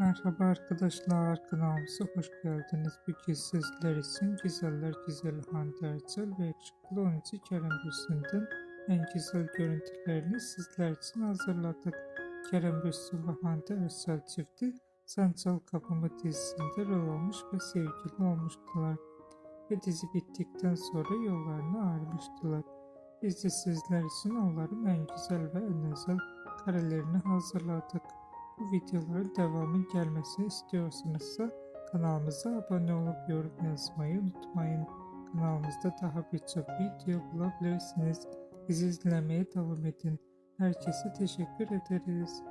Merhaba arkadaşlar kanalımıza hoş geldiniz. Bugün sizler için güzeller güzel Hande Erçel ve yakışıklı oyuncu Kerem Bürsin'den en güzel görüntülerini sizler için hazırladık. Kerem Bürsin ve Hande Erçel çifti Sen Çal Kapımı dizisinde rol almış ve sevgili olmuştular. Ve dizi bittikten sonra yollarını ayrılmıştılar. Biz de sizler için onların en güzel ve en özel karelerini hazırladık. Bu videoların devamı gelmesini istiyorsanızsa kanalımıza abone olup yorum yazmayı unutmayın. Kanalımızda daha birçok video bulabilirsiniz. Bizi izlemeye devam edin. Herkese teşekkür ederiz.